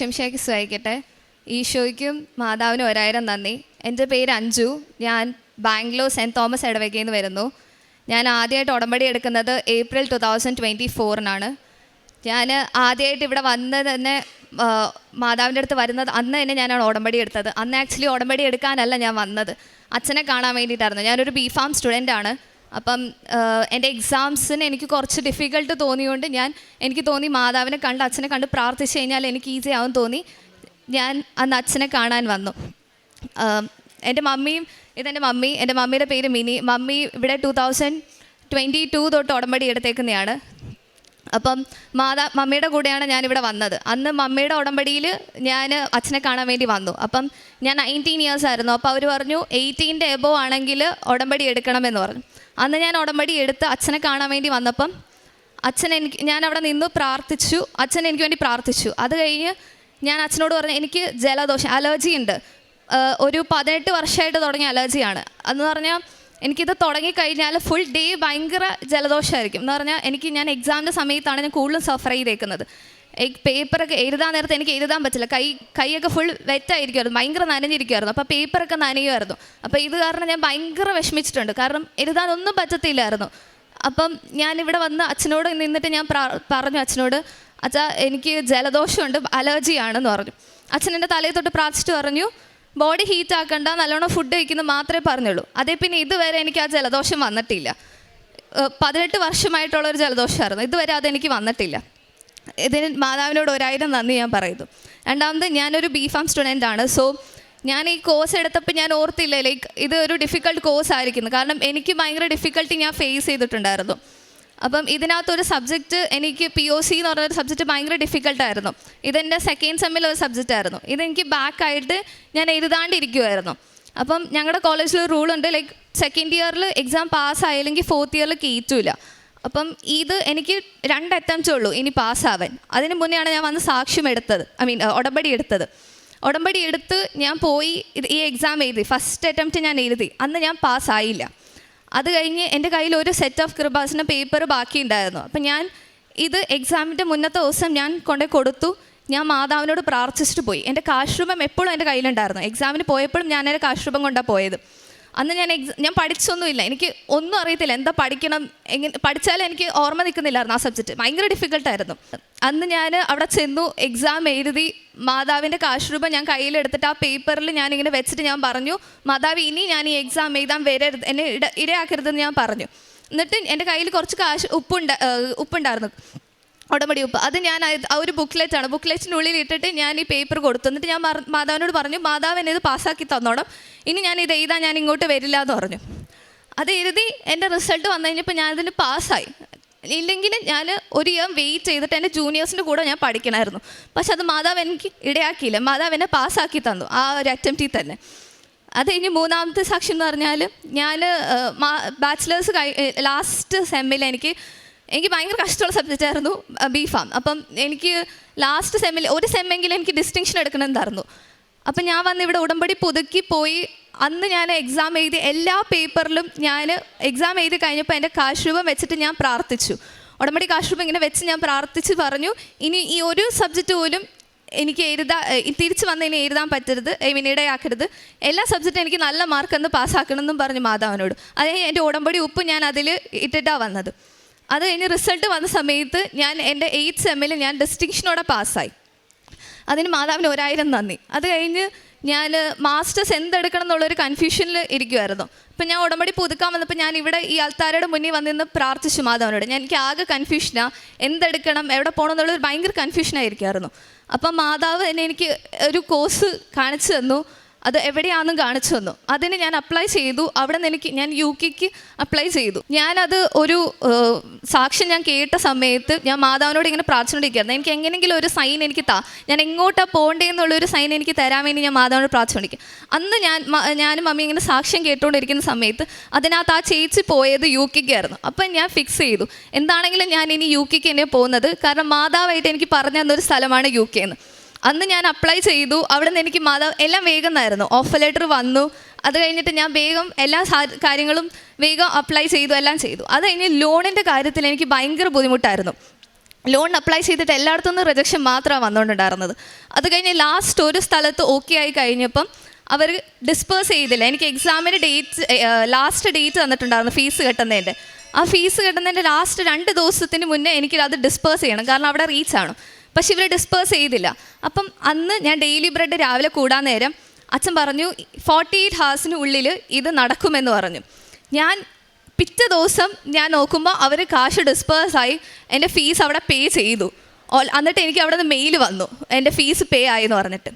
ഈശംശയ്ക്ക് സഹായിക്കട്ടെ ഈശോയ്ക്കും മാതാവിനും ഒരായിരം നന്ദി. എന്റെ പേര് അഞ്ജു. ഞാൻ ബാംഗ്ലൂർ സെന്റ് തോമസ് ഇടവകയിൽ നിന്ന് വരുന്നു. ഞാൻ ആദ്യമായിട്ട് ഉടമ്പടി എടുക്കുന്നത് ഏപ്രിൽ ടു തൗസൻഡ് ട്വന്റി ഫോറിനാണ്. ഞാൻ ആദ്യമായിട്ട് ഇവിടെ വന്ന് തന്നെ മാതാവിന്റെ അടുത്ത് വരുന്നത് അന്ന് തന്നെ ഞാനാണ് ഉടമ്പടി എടുത്തത്. അന്ന് ആക്ച്വലി ഉടമ്പടി എടുക്കാനല്ല ഞാൻ വന്നത്. അച്ഛനെ കാണാൻ വേണ്ടിയിട്ടായിരുന്നു. ഞാനൊരു ബി ഫാം സ്റ്റുഡന്റ് ആണ്. അപ്പം എന്റെ എക്സാംസിന് എനിക്ക് കുറച്ച് ഡിഫിക്കൽട്ട് തോന്നിയുകൊണ്ട് ഞാൻ എനിക്ക് തോന്നി മാതാവിനെ കണ്ട് അച്ഛനെ കണ്ട് പ്രാർത്ഥിച്ചു കഴിഞ്ഞാൽ എനിക്ക് ഈസി ആവും തോന്നി. ഞാൻ അന്ന് അച്ഛനെ കാണാൻ വന്നു. എന്റെ മമ്മിയും ഇതെന്റെ മമ്മി എന്റെ മമ്മിയുടെ പേര് മിനി. മമ്മി ഇവിടെ ടൂ തൗസൻഡ് ട്വന്റി ടു തൊട്ട് ഉടമ്പടി എടുത്തേക്കുന്നതാണ് അപ്പം മാതാ മമ്മിയുടെ കൂടെയാണ് ഞാനിവിടെ വന്നത്. അന്ന് മമ്മിയുടെ ഉടമ്പടിയിൽ ഞാൻ അച്ഛനെ കാണാൻ വേണ്ടി വന്നു. അപ്പം ഞാൻ നയന്റീൻ ഇയേഴ്സ് ആയിരുന്നു. അപ്പോൾ അവർ പറഞ്ഞു എയ്റ്റീന്റെ എബോ ആണെങ്കിൽ ഉടമ്പടി എടുക്കണമെന്ന് പറഞ്ഞു. അന്ന് ഞാൻ ഉടമ്പടി എടുത്ത് അച്ഛനെ കാണാൻ വേണ്ടി വന്നപ്പം അച്ഛൻ എനിക്ക് ഞാൻ അവിടെ നിന്ന് പ്രാർത്ഥിച്ചു. അച്ഛൻ എനിക്ക് വേണ്ടി പ്രാർത്ഥിച്ചു. അത് കഴിഞ്ഞ് ഞാൻ അച്ഛനോട് പറഞ്ഞു എനിക്ക് ജലദോഷം അലർജി ഉണ്ട്. ഒരു പതിനെട്ട് വർഷമായിട്ട് തുടങ്ങിയ അലർജിയാണ്. അതെന്ന് പറഞ്ഞാൽ എനിക്കിത് തുടങ്ങിക്കഴിഞ്ഞാൽ ഫുൾ ഡേ ഭയങ്കര ജലദോഷമായിരിക്കും എന്ന് പറഞ്ഞാൽ എനിക്ക് ഞാൻ എക്സാമിന്റെ സമയത്താണ് ഞാൻ കൂടുതലും സഫർ ചെയ്തേക്കുന്നത്. പേപ്പറൊക്കെ എഴുതാൻ നേരത്തെ എനിക്ക് എഴുതാൻ പറ്റില്ല. കൈ കൈയൊക്കെ ഫുൾ വെറ്റായിരിക്കുമായിരുന്നു ഭയങ്കര നനഞ്ഞിരിക്കുമായിരുന്നു അപ്പോൾ പേപ്പറൊക്കെ നനയുമായിരുന്നു അപ്പോൾ ഇത് കാരണം ഞാൻ ഭയങ്കര വിഷമിച്ചിട്ടുണ്ട്. കാരണം എഴുതാനൊന്നും പറ്റത്തില്ലായിരുന്നു. അപ്പം ഞാനിവിടെ വന്ന് അച്ഛനോട് നിന്നിട്ട് ഞാൻ പറഞ്ഞു അച്ഛനോട് അച്ഛാ എനിക്ക് ജലദോഷമുണ്ട് അലർജിയാണെന്ന് പറഞ്ഞു. അച്ഛൻ എന്റെ തലയിൽ തൊട്ട് പ്രാർത്ഥിച്ചിട്ട് പറഞ്ഞു ബോഡി ഹീറ്റ് ആക്കണ്ട നല്ലോണം ഫുഡ് കഴിക്കുന്നത് മാത്രമേ പറഞ്ഞുള്ളൂ. അതേ പിന്നെ ഇതുവരെ എനിക്ക് ആ ജലദോഷം വന്നിട്ടില്ല. പതിനെട്ട് വർഷമായിട്ടുള്ള ഒരു ജലദോഷമായിരുന്നു. ഇതുവരെ അതെനിക്ക് വന്നിട്ടില്ല. ഇതിന് മാതാവിനോട് ഒരായിരം നന്ദി ഞാൻ പറയുന്നു. രണ്ടാമത് ഞാനൊരു ബി ഫാം സ്റ്റുഡന്റ് ആണ്. സോ ഞാൻ ഈ കോഴ്സ് എടുത്തപ്പോൾ ഞാൻ ഓർത്തില്ല ലൈക്ക് ഇത് ഒരു ഡിഫിക്കൾട്ട് കോഴ്സ് ആയിരിക്കുന്നു. കാരണം എനിക്ക് ഭയങ്കര ഡിഫിക്കൽട്ടി ഞാൻ ഫേസ് ചെയ്തിട്ടുണ്ടായിരുന്നു. അപ്പം ഇതിനകത്തൊരു സബ്ജക്റ്റ് എനിക്ക് പി ഒ സി എന്ന് പറഞ്ഞൊരു സബ്ജക്റ്റ് ഭയങ്കര ഡിഫിക്കൽട്ടായിരുന്നു ഇതെന്റെ സെക്കൻഡ് സെമ്മിൽ ഒരു സബ്ജക്റ്റ് ആയിരുന്നു. ഇതെനിക്ക് ബാക്കായിട്ട് ഞാൻ എഴുതാണ്ടിരിക്കുമായിരുന്നു അപ്പം ഞങ്ങളുടെ കോളേജിൽ റൂളുണ്ട് ലൈക്ക് സെക്കൻഡ് ഇയറിൽ എക്സാം പാസ് ആയില്ലെങ്കിൽ ഫോർത്ത് ഇയറിൽ കയറ്റൂല അപ്പം ഇത് എനിക്ക് രണ്ട് അറ്റംപ്റ്റേ ഉള്ളൂ. ഇനി പാസ്സാവാൻ അതിന് മുന്നെയാണ് ഞാൻ വന്ന് സാക്ഷ്യം എടുത്തത്. ഐ മീൻ ഉടമ്പടി എടുത്തത്. ഉടമ്പടി എടുത്ത് ഞാൻ പോയി ഈ എക്സാം എഴുതി. ഫസ്റ്റ് അറ്റംപ്റ്റ് ഞാൻ എഴുതി. അന്ന് ഞാൻ പാസ്സായില്ല അത് കഴിഞ്ഞ് എന്റെ കയ്യിൽ ഒരു സെറ്റ് ഓഫ് കൃപാസിന്റെ പേപ്പർ ബാക്കി ഉണ്ടായിരുന്നു അപ്പം ഞാൻ ഇത് എക്സാമിന്റെ മുന്നത്തെ ദിവസം ഞാൻ കൊണ്ടേ കൊടുത്തു. ഞാൻ മാതാവിനോട് പ്രാർത്ഥിച്ചിട്ട് പോയി. എന്റെ കാശ്രൂപം എപ്പോഴും എന്റെ കയ്യിലുണ്ടായിരുന്നു. എക്സാമിന് പോയപ്പോഴും ഞാൻ എന്റെ കാശ്രൂപം കൊണ്ടാണ് പോയത്. അന്ന് ഞാൻ എക്സാം ഞാൻ പഠിച്ചൊന്നുമില്ല. എനിക്ക് ഒന്നും അറിയത്തില്ല. എന്താ പഠിക്കണം എങ്ങനെ പഠിച്ചാലും എനിക്ക് ഓർമ്മ നിൽക്കുന്നില്ലായിരുന്നു ആ സബ്ജക്റ്റ് ഭയങ്കര ഡിഫിക്കൽട്ടായിരുന്നു അന്ന് ഞാൻ അവിടെ ചെന്നു എക്സാം എഴുതി മാതാവിന്റെ കാശ്രൂപം ഞാൻ കയ്യിലെടുത്തിട്ട് ആ പേപ്പറിൽ ഇങ്ങനെ വെച്ചിട്ട് ഞാൻ പറഞ്ഞു മാതാവ് ഇനി ഞാൻ ഈ എക്സാം എഴുതാൻ വരരുത് എന്നെ ഇട ഇരയാക്കരുതെന്ന് ഞാൻ പറഞ്ഞു. എന്നിട്ട് എന്റെ കയ്യിൽ കുറച്ച് കാശ് ഉപ്പുണ്ട ഉപ്പുണ്ടായിരുന്നു. ഉടമ്പടി ഉപ്പ് അത് ഞാൻ ആ ഒരു ബുക്ക്ലെറ്റ് ആണ്. ബുക്ക്ലെറ്റിനുള്ളിൽ ഇട്ടിട്ട് ഞാൻ ഈ പേപ്പർ കൊടുത്തു. എന്നിട്ട് ഞാൻ മാതാവിനോട് പറഞ്ഞു മാതാവ് എന്നെ ഇത് പാസ്സാക്കി തന്നോണം. ഇനി ഞാൻ ഇത് എഴുതാൻ ഞാൻ ഇങ്ങോട്ട് വരില്ല എന്ന് പറഞ്ഞു. അത് എഴുതി എന്റെ റിസൾട്ട് വന്നു കഴിഞ്ഞപ്പോൾ ഞാൻ ഇതിന് പാസ്സായി. ഇല്ലെങ്കിൽ ഞാൻ ഒരു ഇയർ വെയിറ്റ് ചെയ്തിട്ട് എന്റെ ജൂനിയേഴ്സിന്റെ കൂടെ ഞാൻ പഠിക്കണമായിരുന്നു. പക്ഷെ അത് മാതാവ് എനിക്ക് ഇടയാക്കിയില്ല. മാതാവ് എന്നെ പാസ്സാക്കി തന്നു ആ ഒരു അറ്റംപ്റ്റിൽ തന്നെ. അത് കഴിഞ്ഞ് മൂന്നാമത്തെ സാക്ഷ്യം എന്ന് പറഞ്ഞാൽ ഞാൻ ബാച്ചിലേഴ്സ് ലാസ്റ്റ് സെമ്മിൽ എനിക്ക് എനിക്ക് ഭയങ്കര കഷ്ടമുള്ള സബ്ജക്റ്റ് ആയിരുന്നു ബി ഫാം അപ്പം എനിക്ക് ലാസ്റ്റ് സെമ്മിൽ ഒരു സെമ്മെങ്കിലും എനിക്ക് ഡിസ്റ്റിങ്ഷൻ എടുക്കണമെന്നായിരുന്നു. അപ്പം ഞാൻ വന്ന് ഇവിടെ ഉടമ്പടി പുതുക്കി പോയി അന്ന് ഞാൻ എക്സാം എഴുതി എല്ലാ പേപ്പറിലും ഞാൻ എക്സാം എഴുതി കഴിഞ്ഞപ്പോൾ എന്റെ കാശുരൂപം വെച്ചിട്ട് ഞാൻ പ്രാർത്ഥിച്ചു. ഉടമ്പടി കാശുരൂപം ഇങ്ങനെ വെച്ച് ഞാൻ പ്രാർത്ഥിച്ച് പറഞ്ഞു ഇനി ഈ ഒരു സബ്ജക്റ്റ് പോലും എനിക്ക് എഴുതാ തിരിച്ചു വന്ന് ഇനി എഴുതാൻ പറ്റരുത് ഇടയാക്കരുത് എല്ലാ സബ്ജക്റ്റും എനിക്ക് നല്ല മാർക്ക് എന്ന് പാസ്സാക്കണമെന്നും പറഞ്ഞു മാതാവിനോട്. അതായത് എന്റെ ഉടമ്പടി ഉപ്പ് ഞാൻ അതിൽ ഇട്ടിട്ടാണ് വന്നത്. അത് കഴിഞ്ഞ് റിസൾട്ട് വന്ന സമയത്ത് ഞാൻ എന്റെ എയ്ത്ത് സെമ്മിൽ ഞാൻ ഡിസ്റ്റിങ്ഷനോടെ പാസ്സായി അതിന് മാതാവിന് ഒരായിരം നന്ദി. അത് കഴിഞ്ഞ് ഞാൻ മാസ്റ്റേഴ്സ് എന്തെടുക്കണം എന്നുള്ളൊരു കൺഫ്യൂഷനിൽ ഇരിക്കുമായിരുന്നു അപ്പം ഞാൻ ഉടമ്പടി പുതുക്കാൻ വന്നപ്പോൾ ഞാൻ ഇവിടെ ഈ ആൾക്കാരുടെ മുന്നിൽ വന്നിന്ന് പ്രാർത്ഥിച്ചു മാതാവിനോട്. ഞാൻ എനിക്ക് ആകെ കൺഫ്യൂഷനാണ് എന്തെടുക്കണം എവിടെ പോകണം എന്നുള്ളൊരു ഭയങ്കര കൺഫ്യൂഷനായിരിക്കുമായിരുന്നു അപ്പം മാതാവ് എന്നെ എനിക്ക് ഒരു കോഴ്സ് കാണിച്ചു തന്നു. അത് എവിടെയാണെന്നും കാണിച്ചു തന്നു. അതിന് ഞാൻ അപ്ലൈ ചെയ്തു. അവിടെ നിന്ന് എനിക്ക് ഞാൻ യു കെക്ക് അപ്ലൈ ചെയ്തു. ഞാനത് ഒരു സാക്ഷ്യം ഞാൻ കേട്ട സമയത്ത് ഞാൻ മാതാവിനോട് ഇങ്ങനെ പ്രാർത്ഥിച്ചുകൊണ്ടിരിക്കുകയായിരുന്നു. എനിക്ക് എങ്ങനെയെങ്കിലും ഒരു സൈൻ എനിക്ക് താ. ഞാൻ എങ്ങോട്ടാണ് പോകേണ്ടതെന്നുള്ളൊരു സൈൻ എനിക്ക് തരാൻ വേണ്ടി ഞാൻ മാതാവിനോട് പ്രാർത്ഥിച്ചുകൊണ്ടിരിക്കും അന്ന് ഞാൻ ഞാനും മമ്മി ഇങ്ങനെ സാക്ഷ്യം കേട്ടുകൊണ്ടിരിക്കുന്ന സമയത്ത് അതിനകത്ത് ആ ചേച്ചി പോയത് യു കെക്കായിരുന്നു അപ്പം ഞാൻ ഫിക്സ് ചെയ്തു. എന്താണെങ്കിലും ഞാൻ ഇനി യു കെക്ക് തന്നെ പോകുന്നത്. കാരണം മാതാവായിട്ട് എനിക്ക് പറഞ്ഞു തന്നൊരു സ്ഥലമാണ് യു കെ എന്ന് അന്ന് ഞാൻ അപ്ലൈ ചെയ്തു. അവിടെ നിന്ന് എനിക്ക് മാതാവ് എല്ലാം വേഗം ആയിരുന്നു ഓഫർ ലെറ്റർ വന്നു. അത് കഴിഞ്ഞിട്ട് ഞാൻ വേഗം എല്ലാ കാര്യങ്ങളും വേഗം അപ്ലൈ ചെയ്തു എല്ലാം ചെയ്തു. അത് കഴിഞ്ഞ് ലോണിന്റെ കാര്യത്തിൽ എനിക്ക് ഭയങ്കര ബുദ്ധിമുട്ടായിരുന്നു. ലോൺ അപ്ലൈ ചെയ്തിട്ട് എല്ലായിടത്തു നിന്നും റിജക്ഷൻ മാത്രമാണ് വന്നുകൊണ്ടുണ്ടായിരുന്നത്. അത് കഴിഞ്ഞ് ലാസ്റ്റ് ഒരു സ്ഥലത്ത് ഓക്കെ ആയി കഴിഞ്ഞപ്പം അവർ ഡിസ്പേഴ്സ് ചെയ്തില്ല. എനിക്ക് എക്സാമിന്റെ ഡേറ്റ് ലാസ്റ്റ് ഡേറ്റ് തന്നിട്ടുണ്ടായിരുന്നു ഫീസ് കെട്ടുന്നതിന്റെ. ആ ഫീസ് കെട്ടുന്നതിന്റെ ലാസ്റ്റ് രണ്ട് ദിവസത്തിന് മുന്നേ എനിക്കത് ഡിസ്പേഴ്സ് ചെയ്യണം. കാരണം അവിടെ റീച്ച് ആണ്. പക്ഷെ ഇവർ ഡിസ്പേഴ്സ് ചെയ്തില്ല. അപ്പം അന്ന് ഞാൻ ഡെയിലി ബ്രെഡ് രാവിലെ കൂടാൻ നേരം അച്ഛൻ പറഞ്ഞു ഫോർട്ടി എയ്റ്റ് ഹവേഴ്സിന് ഉള്ളിൽ ഇത് നടക്കുമെന്ന് പറഞ്ഞു. ഞാൻ പിറ്റേ ദിവസം ഞാൻ നോക്കുമ്പോൾ അവർ കാശ് ഡിസ്പേഴ്സ് ആയി എന്റെ ഫീസ് അവിടെ പേ ചെയ്തു. എന്നിട്ട് എനിക്ക് അവിടെ നിന്ന് മെയിൽ വന്നു എന്റെ ഫീസ് പേ ആയി എന്ന് പറഞ്ഞിട്ട്.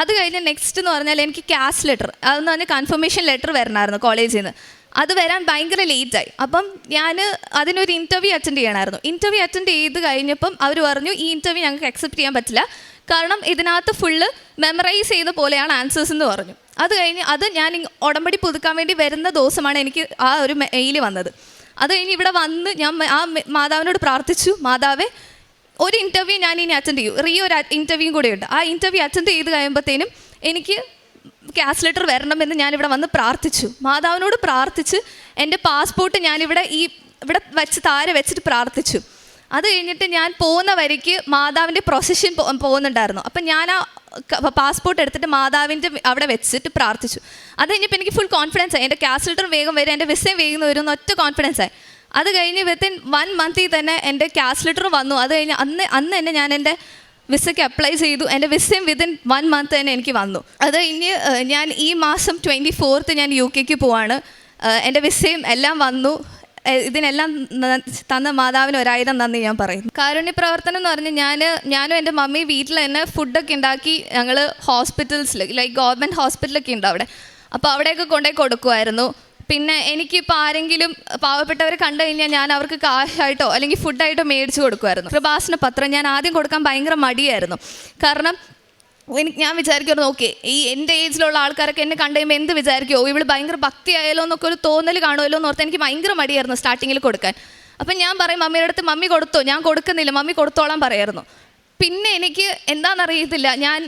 അത് കഴിഞ്ഞ് നെക്സ്റ്റ് എന്ന് പറഞ്ഞാൽ എനിക്ക് ക്യാഷ് ലെറ്റർ അതെന്ന് പറഞ്ഞാൽ കൺഫർമേഷൻ ലെറ്റർ വരണമായിരുന്നു കോളേജിൽ നിന്ന് അത് വരാൻ ഭയങ്കര ലേറ്റായി അപ്പം ഞാൻ അതിനൊരു ഇന്റർവ്യൂ അറ്റൻഡ് ചെയ്യണമായിരുന്നു ഇന്റർവ്യൂ അറ്റൻഡ് ചെയ്ത് കഴിഞ്ഞപ്പം അവർ പറഞ്ഞു ഈ ഇന്റർവ്യൂ ഞങ്ങൾക്ക് അക്സെപ്റ്റ് ചെയ്യാൻ പറ്റില്ല. കാരണം ഇതിനകത്ത് ഫുള്ള് മെമ്മറൈസ് ചെയ്ത പോലെയാണ് ആൻസേഴ്സ് എന്ന് പറഞ്ഞു. അത് കഴിഞ്ഞ് അത് ഞാൻ ഉടമ്പടി പുതുക്കാൻ വേണ്ടി വരുന്ന ദിവസമാണ് എനിക്ക് ആ ഒരു മെയിൽ വന്നത്. അത് കഴിഞ്ഞ് ഇവിടെ വന്ന് ഞാൻ ആ മാതാവിനോട് പ്രാർത്ഥിച്ചു. മാതാവേ ഒരു ഇന്റർവ്യൂ ഞാൻ ഇനി അറ്റൻഡ് ചെയ്യും. റീ ഒരു ഇന്റർവ്യൂ ഉണ്ട്. ആ ഇന്റർവ്യൂ അറ്റൻഡ് ചെയ്ത് കഴിയുമ്പോഴത്തേനും എനിക്ക് ക്യാഷ് ലെറ്റർ വരണമെന്ന് ഞാനിവിടെ വന്ന് പ്രാർത്ഥിച്ചു. മാതാവിനോട് പ്രാർത്ഥിച്ച് എന്റെ പാസ്പോർട്ട് ഞാനിവിടെ ഈ ഇവിടെ വെച്ച് താരെ വെച്ചിട്ട് പ്രാർത്ഥിച്ചു. അത് കഴിഞ്ഞിട്ട് ഞാൻ പോകുന്ന വരിക്ക് മാതാവിന്റെ പ്രൊസഷൻ പോകുന്നുണ്ടായിരുന്നു. അപ്പം ഞാൻ ആ പാസ്പോർട്ട് എടുത്തിട്ട് മാതാവിന്റെ അവിടെ വെച്ചിട്ട് പ്രാർത്ഥിച്ചു. അത് കഴിഞ്ഞപ്പോൾ എനിക്ക് ഫുൾ കോൺഫിഡൻസ് ആയി. എന്റെ ക്യാഷ് ലെറ്റർ വേഗം വരും എന്റെ വിസയും വേഗം വരും എന്ന് ഒറ്റ കോൺഫിഡൻസ് ആയി. അത് കഴിഞ്ഞ് വിത്തിൻ വൺ മന്തിൽ തന്നെ എന്റെ ക്യാഷ് ലെറ്റർ വന്നു. അത് കഴിഞ്ഞ് അന്ന് അന്ന് തന്നെ ഞാൻ എന്റെ വിസയ്ക്ക് അപ്ലൈ ചെയ്തു. എന്റെ വിസയും വിതിൻ വൺ മന്ത് തന്നെ എനിക്ക് വന്നു. അത് ഇനി ഞാൻ ഈ മാസം ട്വന്റി ഫോർത്ത് ഞാൻ യു കെക്ക് പോവാണ്. എന്റെ വിസയും എല്ലാം വന്നു. ഇതിനെല്ലാം തന്ന മാതാവിന് ഒരായിരം നന്ദി ഞാൻ പറയും കാരുണ്യ പ്രവർത്തനം എന്ന് പറഞ്ഞാൽ ഞാൻ ഞാനും എന്റെ മമ്മി വീട്ടിൽ തന്നെ ഫുഡൊക്കെ ഉണ്ടാക്കി ഞങ്ങൾ ഹോസ്പിറ്റൽസിൽ ലൈക്ക് ഗവൺമെന്റ് ഹോസ്പിറ്റലൊക്കെ ഉണ്ട് അവിടെ. അപ്പോൾ അവിടെയൊക്കെ കൊണ്ടുപോയി കൊടുക്കുമായിരുന്നു പിന്നെ എനിക്കിപ്പോൾ ആരെങ്കിലും പാവപ്പെട്ടവരെ കണ്ടു കഴിഞ്ഞാൽ ഞാൻ അവർക്ക് കാശായിട്ടോ അല്ലെങ്കിൽ ഫുഡായിട്ടോ മേടിച്ചു കൊടുക്കുമായിരുന്നു. പ്രഭാഷണ പത്രം ഞാൻ ആദ്യം കൊടുക്കാൻ ഭയങ്കര മടിയായിരുന്നു. കാരണം എനിക്ക് ഞാൻ വിചാരിക്കുമായിരുന്നു ഓക്കെ ഈ എന്റെ ഏജിലുള്ള ആൾക്കാരൊക്കെ എന്നെ കണ്ടു കഴിയുമ്പോൾ എന്ത് വിചാരിക്കുമോ ഇവൾ ഭയങ്കര ഭക്തി ആയാലോ എന്നൊക്കെ ഒരു തോന്നൽ കാണുമല്ലോ എന്ന് ഓർത്ത് എനിക്ക് ഭയങ്കര മടിയായിരുന്നു സ്റ്റാർട്ടിങ്ങിൽ കൊടുക്കാൻ. അപ്പം ഞാൻ പറയും മമ്മിയുടെ അടുത്ത് മമ്മി കൊടുത്തോ? ഞാൻ കൊടുക്കുന്നില്ല മമ്മി കൊടുത്തോളാൻ പറയായിരുന്നു. പിന്നെ എനിക്ക് എന്താണെന്നറിയത്തില്ല. ഞാൻ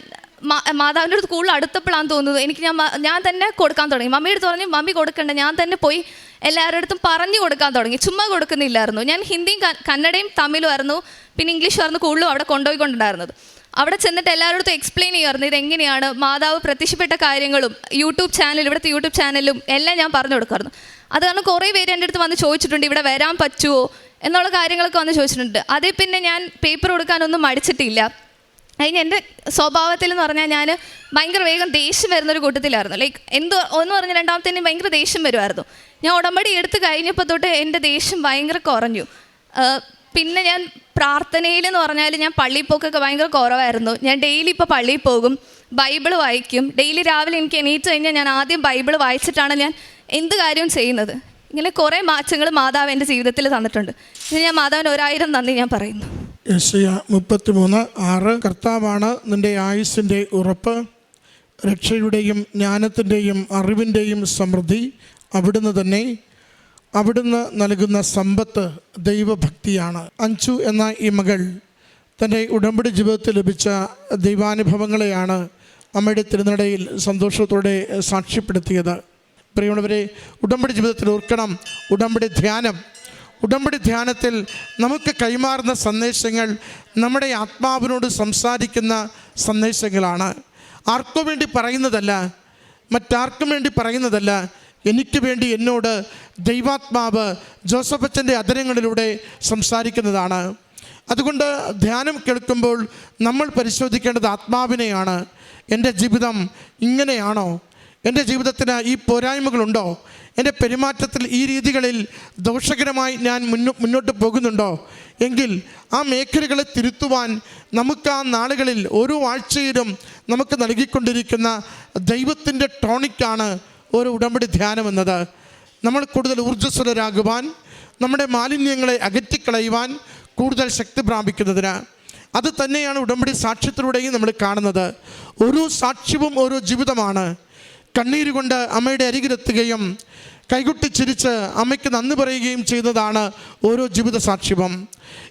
മാതാവിന്റെ അടുത്ത് കൂടുതൽ അടുത്തപ്പോഴാണ് തോന്നുന്നത്. എനിക്ക് ഞാൻ ഞാൻ തന്നെ കൊടുക്കാൻ തുടങ്ങി. മമ്മിയുടെ അടുത്ത് പറഞ്ഞു മമ്മി കൊടുക്കണ്ട ഞാൻ തന്നെ പോയി എല്ലാവരുടെ അടുത്തും പറഞ്ഞു കൊടുക്കാൻ തുടങ്ങി. ചുമ്മാ കൊടുക്കുന്നില്ലായിരുന്നു. ഞാൻ ഹിന്ദിയും കന്നഡയും തമിഴും ആയിരുന്നു. പിന്നെ ഇംഗ്ലീഷും ആയിരുന്നു കൂടുതലും അവിടെ കൊണ്ടുപോയിക്കൊണ്ടുണ്ടായിരുന്നത് അവിടെ ചെന്നിട്ട് എല്ലാവരുടെ എക്സ്പ്ലെയിൻ ചെയ്യുമായിരുന്നു ഇതെങ്ങനെയാണ് മാതാവ് പ്രത്യക്ഷപ്പെട്ട കാര്യങ്ങളും യൂട്യൂബ് ചാനൽ ഇവിടുത്തെ യൂട്യൂബ് ചാനലും എല്ലാം ഞാൻ പറഞ്ഞു കൊടുക്കായിരുന്നു. അത് കാരണം കുറേ പേര് എന്റെ അടുത്ത് വന്ന് ചോദിച്ചിട്ടുണ്ട് ഇവിടെ വരാൻ പറ്റുമോ എന്നുള്ള കാര്യങ്ങളൊക്കെ വന്ന് ചോദിച്ചിട്ടുണ്ട്. അതേ പിന്നെ ഞാൻ പേപ്പർ കൊടുക്കാനൊന്നും മടിച്ചിട്ടില്ല. അതിന് എന്റെ സ്വഭാവത്തിൽ എന്ന് പറഞ്ഞാൽ ഞാൻ ഭയങ്കര വേഗം ദേഷ്യം വരുന്ന ഒരു കൂട്ടത്തിലായിരുന്നു. ലൈക്ക് എന്തോ ഒന്ന് പറഞ്ഞ രണ്ടാമത്തേന് ഭയങ്കര ദേഷ്യം വരുമായിരുന്നു. ഞാൻ ഉടമ്പടി എടുത്ത് കഴിഞ്ഞപ്പോൾ തൊട്ട് എന്റെ ദേഷ്യം ഭയങ്കര കുറഞ്ഞു. പിന്നെ ഞാൻ പ്രാർത്ഥനയിൽ എന്ന് പറഞ്ഞാൽ ഞാൻ പള്ളിയിൽ പോക്കൊക്കെ ഭയങ്കര കുറവായിരുന്നു. ഞാൻ ഡെയിലി ഇപ്പോൾ പള്ളിയിൽ പോകും ബൈബിൾ വായിക്കും. ഡെയിലി രാവിലെ എനിക്ക് എണീറ്റ് കഴിഞ്ഞാൽ ഞാൻ ആദ്യം ബൈബിൾ വായിച്ചിട്ടാണ് ഞാൻ എന്ത് കാര്യവും ചെയ്യുന്നത്. ഇങ്ങനെ കുറേ മാറ്റങ്ങൾ മാതാവ് എന്റെ ജീവിതത്തിൽ തന്നിട്ടുണ്ട്. ഞാൻ മാതാവിന് ഒരായിരം നന്ദി ഞാൻ പറയുന്നു. യശയ മുപ്പത്തിമൂന്ന് ആറ് കർത്താവാണ് നിന്റെ ആയുസ്സിന്റെ ഉറപ്പ് രക്ഷയുടെയും ജ്ഞാനത്തിന്റെയും അറിവിന്റെയും സമൃദ്ധി അവിടുന്ന് തന്നെ അവിടുന്ന് നൽകുന്ന സമ്പത്ത് ദൈവഭക്തിയാണ്. അഞ്ചു എന്ന ഈ മകൾ തന്റെ ഉടമ്പടി ജീവിതത്തിൽ ലഭിച്ച ദൈവാനുഭവങ്ങളെയാണ് അമ്മയുടെ തിരുനടയിൽ സന്തോഷത്തോടെ സാക്ഷ്യപ്പെടുത്തിയത്. പ്രിയമുള്ളവരെ ഉടമ്പടി ജീവിതത്തിൽ ഓർക്കണം ഉടമ്പടി ധ്യാനം ഉടമ്പടി ധ്യാനത്തിൽ നമുക്ക് കൈമാറുന്ന സന്ദേശങ്ങൾ നമ്മുടെ ആത്മാവിനോട് സംസാരിക്കുന്ന സന്ദേശങ്ങളാണ്. ആർക്കു വേണ്ടി പറയുന്നതല്ല മറ്റാർക്കും വേണ്ടി പറയുന്നതല്ല. എനിക്ക് വേണ്ടി എന്നോട് ദൈവാത്മാവ് ജോസഫ് അച്ഛന്റെ അധരങ്ങളിലൂടെ സംസാരിക്കുന്നതാണ്. അതുകൊണ്ട് ധ്യാനം കേൾക്കുമ്പോൾ നമ്മൾ പരിശോധിക്കേണ്ടത് ആത്മാവിനെയാണ്. എന്റെ ജീവിതം ഇങ്ങനെയാണോ? എന്റെ ജീവിതത്തിന് ഈ പോരായ്മകളുണ്ടോ? എന്റെ പെരുമാറ്റത്തിൽ ഈ രീതികളിൽ ദോഷകരമായി ഞാൻ മുന്നോ മുന്നോട്ട് പോകുന്നുണ്ടോ? എങ്കിൽ ആ മേഖലകളെ തിരുത്തുവാൻ നമുക്ക് ആ നാളുകളിൽ ഓരോ ആഴ്ചയിലും നമുക്ക് നൽകിക്കൊണ്ടിരിക്കുന്ന ദൈവത്തിന്റെ ടോണിക്കാണ് ഒരു ഉടമ്പടി ധ്യാനം എന്നത്. നമ്മൾ കൂടുതൽ ഊർജസ്വലരാകുവാൻ നമ്മുടെ മാലിന്യങ്ങളെ അകറ്റിക്കളയുവാൻ കൂടുതൽ ശക്തി പ്രാപിക്കുന്നതിന്. അത് തന്നെയാണ് ഉടമ്പടി സാക്ഷ്യത്തിലൂടെയും നമ്മൾ കാണുന്നത്. ഓരോ സാക്ഷ്യവും ഓരോ ജീവിതമാണ്. കണ്ണീര് കൊണ്ട് അമ്മയുടെ അരികിലെത്തുകയും കൈകുട്ടി ചിരിച്ച് അമ്മയ്ക്ക് നന്ദി പറയുകയും ചെയ്തതാണ് ഓരോ ജീവിത സാക്ഷ്യവും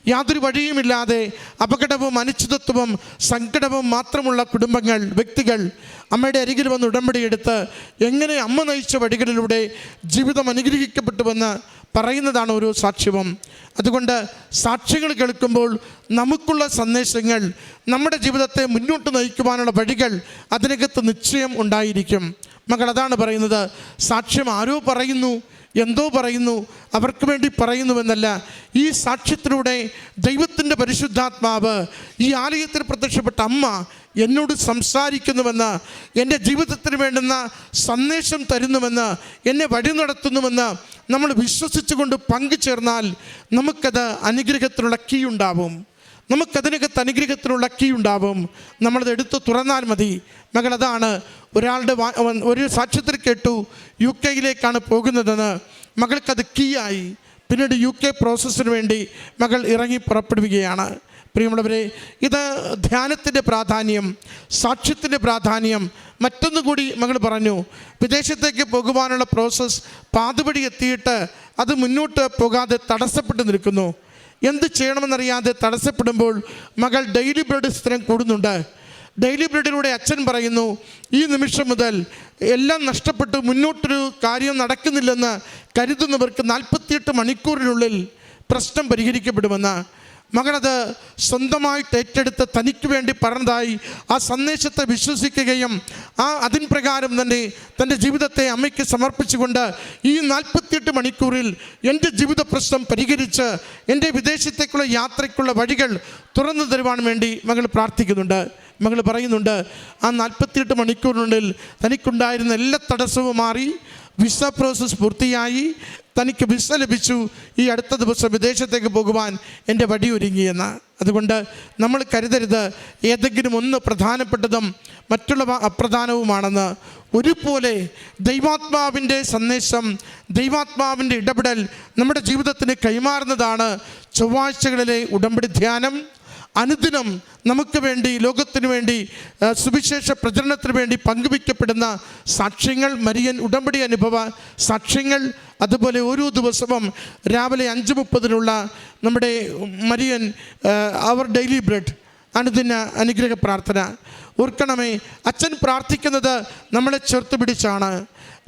യാതൊരു വഴിയുമില്ലാതെ അപകടവും അനിശ്ചിതത്വവും സങ്കടവും മാത്രമുള്ള കുടുംബങ്ങൾ വ്യക്തികൾ അമ്മയുടെ അരികിൽ വന്ന് ഉടമ്പടിയെടുത്ത് എങ്ങനെ അമ്മ നയിച്ച വഴികളിലൂടെ ജീവിതം അനുഗ്രഹിക്കപ്പെട്ടുവെന്ന് പറയുന്നതാണ് ഓരോ സാക്ഷ്യവും അതുകൊണ്ട് സാക്ഷ്യങ്ങൾ കേൾക്കുമ്പോൾ നമുക്കുള്ള സന്ദേശങ്ങൾ നമ്മുടെ ജീവിതത്തെ മുന്നോട്ട് നയിക്കുവാനുള്ള വഴികൾ അതിനകത്ത് നിശ്ചയം ഉണ്ടായിരിക്കും. മകൾ അതാണ് പറയുന്നത്. സാക്ഷ്യം ആരോ പറയുന്നു എന്തോ പറയുന്നു അവർക്ക് വേണ്ടി പറയുന്നുവെന്നല്ല. ഈ സാക്ഷ്യത്തിലൂടെ ദൈവത്തിന്റെ പരിശുദ്ധാത്മാവ് ഈ ആലയത്തിൽ പ്രത്യക്ഷപ്പെട്ട അമ്മ എന്നോട് സംസാരിക്കുന്നുവെന്ന് എന്റെ ജീവിതത്തിന് വേണ്ടുന്ന സന്ദേശം തരുന്നുവെന്ന് എന്നെ വഴി നടത്തുന്നുവെന്ന് നമ്മൾ വിശ്വസിച്ചുകൊണ്ട് പങ്കുചേർന്നാൽ നമുക്കത് അനുഗ്രഹത്തിനുള്ള കീ ഉണ്ടാവും. നമുക്കതിനകത്ത് അനുഗ്രഹത്തിനുള്ള കീ ഉണ്ടാവും. നമ്മളത് എടുത്ത് തുറന്നാൽ മതി. മകൾ അതാണ് ഒരാളുടെ ഒരു സാക്ഷ്യത്തിൽ കേട്ടു യു കെയിലേക്കാണ് പോകുന്നതെന്ന്. മകൾക്കത് കീ ആയി. പിന്നീട് യു കെ പ്രോസസ്സിന് വേണ്ടി മകൾ ഇറങ്ങി പുറപ്പെടുകയാണ് പ്രിയമുള്ളവരെ ഇത് ധ്യാനത്തിന്റെ പ്രാധാന്യം സാക്ഷ്യത്തിന്റെ പ്രാധാന്യം. മറ്റൊന്നു കൂടി മകൾ പറഞ്ഞു വിദേശത്തേക്ക് പോകുവാനുള്ള പ്രോസസ്സ് പാതുപടി എത്തിയിട്ട് അത് മുന്നോട്ട് പോകാതെ തടസ്സപ്പെട്ട് നിൽക്കുന്നു. എന്ത് ചെയ്യണമെന്നറിയാതെ തടസ്സപ്പെടുമ്പോൾ മകൾ ഡെയിലി ബ്രെഡ് സ്ഥിരം കൂടുന്നുണ്ട്. ഡെയിലി ബ്രെഡിലൂടെ അച്ഛൻ പറയുന്നു ഈ നിമിഷം മുതൽ എല്ലാം നഷ്ടപ്പെട്ട് മുന്നോട്ടൊരു കാര്യം നടക്കുന്നില്ലെന്ന് കരുതുന്നവർക്ക് നാൽപ്പത്തിയെട്ട് മണിക്കൂറിനുള്ളിൽ പ്രശ്നം പരിഹരിക്കപ്പെടുമെന്ന്. മകളത് സ്വന്തമായിട്ട് ഏറ്റെടുത്ത് തനിക്ക് വേണ്ടി പറഞ്ഞതായി ആ സന്ദേശത്തെ വിശ്വസിക്കുകയും ആ അതിൻ പ്രകാരം തന്നെ തന്റെ ജീവിതത്തെ അമ്മയ്ക്ക് സമർപ്പിച്ചുകൊണ്ട് ഈ നാൽപ്പത്തിയെട്ട് മണിക്കൂറിൽ എന്റെ ജീവിത പ്രശ്നം പരിഹരിച്ച് എന്റെ വിദേശത്തേക്കുള്ള യാത്രയ്ക്കുള്ള വഴികൾ തുറന്നു തരുവാൻ വേണ്ടി മകൾ പ്രാർത്ഥിക്കുന്നുണ്ട്. മകൾ പറയുന്നുണ്ട് ആ നാൽപ്പത്തിയെട്ട് മണിക്കൂറിനുള്ളിൽ തനിക്കുണ്ടായിരുന്ന എല്ലാ തടസ്സവും മാറി വിസ പ്രോസസ്സ് പൂർത്തിയായി തനിക്ക് വിസ ലഭിച്ചു. ഈ അടുത്ത ദിവസം വിദേശത്തേക്ക് പോകുവാൻ എന്റെ വടിയൊരുങ്ങിയെന്ന് അതുകൊണ്ട് നമ്മൾ കരുതരുത്. ഏതെങ്കിലും ഒന്ന് പ്രധാനപ്പെട്ടതും മറ്റുള്ളവ അപ്രധാനവുമാണെന്ന്. ഒരുപോലെ ദൈവാത്മാവിന്റെ സന്ദേശം ദൈവാത്മാവിന്റെ ഇടപെടൽ നമ്മുടെ ജീവിതത്തിന് കൈമാറുന്നതാണ് ചൊവ്വാഴ്ചകളിലെ ഉടമ്പടി ധ്യാനം. അനുദിനം നമുക്ക് വേണ്ടി ലോകത്തിനു വേണ്ടി സുവിശേഷ പ്രചരണത്തിന് വേണ്ടി പങ്കുവയ്ക്കപ്പെടുന്ന സാക്ഷ്യങ്ങൾ മരിയൻ ഉടമ്പടി അനുഭവ സാക്ഷ്യങ്ങൾ അതുപോലെ ഓരോ ദിവസവും രാവിലെ അഞ്ച് മുപ്പതിനുള്ള നമ്മുടെ മരിയൻ അവർ ഡെയിലി ബ്രെഡ് അനുദിന അനുഗ്രഹ പ്രാർത്ഥന. ഓർക്കണമേ അച്ഛൻ പ്രാർത്ഥിക്കുന്നത് നമ്മളെ ചേർത്ത് പിടിച്ചാണ്.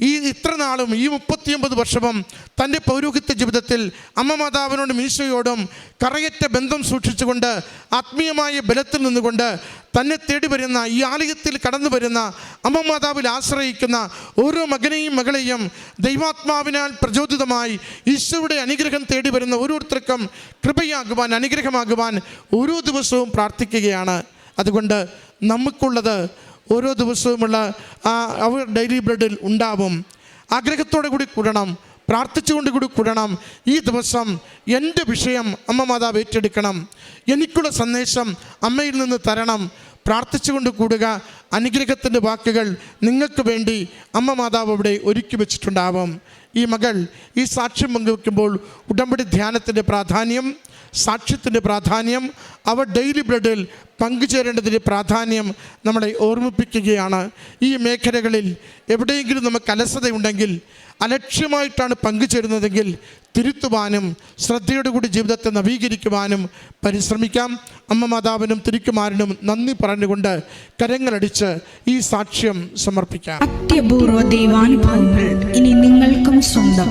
ഈ ഇത്ര നാളും ഈ മുപ്പത്തിയൊമ്പത് വർഷവും തന്റെ പൗരോഹിത്യ ജീവിതത്തിൽ അമ്മ മാതാവിനോടും ഈശോയോടും കറയറ്റ ബന്ധം സൂക്ഷിച്ചുകൊണ്ട് ആത്മീയമായ ബലത്തിൽ നിന്നുകൊണ്ട് തന്നെ തേടി വരുന്ന ഈ ആലയത്തിൽ കടന്നു വരുന്ന അമ്മ മാതാവിൽ ആശ്രയിക്കുന്ന ഓരോ മകനെയും മകളെയും ദൈവാത്മാവിനാൽ പ്രചോദിതമായി ഈശോയുടെ അനുഗ്രഹം തേടി വരുന്ന ഓരോരുത്തർക്കും കൃപയാകുവാൻ അനുഗ്രഹമാകുവാൻ ഓരോ ദിവസവും പ്രാർത്ഥിക്കുകയാണ്. അതുകൊണ്ട് നമുക്കുള്ളത് ഓരോ ദിവസവുമുള്ള ആ അവർ ഡെയിലി ബ്രെഡിൽ ഉണ്ടാവും. ആഗ്രഹത്തോടെ കൂടി കൂടണം. പ്രാർത്ഥിച്ചുകൊണ്ട് കൂടി കൂടണം. ഈ ദിവസം എന്റെ വിഷയം അമ്മ മാതാവ് ഏറ്റെടുക്കണം. എനിക്കുള്ള സന്ദേശം അമ്മയിൽ നിന്ന് തരണം. പ്രാർത്ഥിച്ചുകൊണ്ട് കൂടുക. അനുഗ്രഹത്തിന്റെ വാക്കുകൾ നിങ്ങൾക്ക് വേണ്ടി അമ്മ മാതാവ് അവിടെ ഒരുക്കി വെച്ചിട്ടുണ്ടാവും. ഈ മകൾ ഈ സാക്ഷ്യം പങ്കുവെക്കുമ്പോൾ ഉടമ്പടി ധ്യാനത്തിന്റെ പ്രാധാന്യം സാക്ഷ്യത്തിന്റെ പ്രാധാന്യം അവ ഡെയിലി ബ്രെഡിൽ പങ്കുചേരേണ്ടതിന്റെ പ്രാധാന്യം നമ്മളെ ഓർമ്മിപ്പിക്കുകയാണ്. ഈ മേഖലകളിൽ എവിടെയെങ്കിലും നമുക്ക് അലസതയുണ്ടെങ്കിൽ അലക്ഷ്യമായിട്ടാണ് പങ്കുചേരുന്നതെങ്കിൽ തിരുത്തുവാനും ശ്രദ്ധയോടെ കൂടി ജീവിതത്തെ നവീകരിക്കുവാനും പരിശ്രമിക്കാം. അമ്മ മാതാവിനും തിരിക്കുമാരനും നന്ദി പറഞ്ഞുകൊണ്ട് കരങ്ങളടിച്ച് ഈ സാക്ഷ്യം സമർപ്പിക്കാം. അത്യപൂർവ ദൈവാനുഭവങ്ങൾ ഇനി നിങ്ങൾക്കും സ്വന്തം.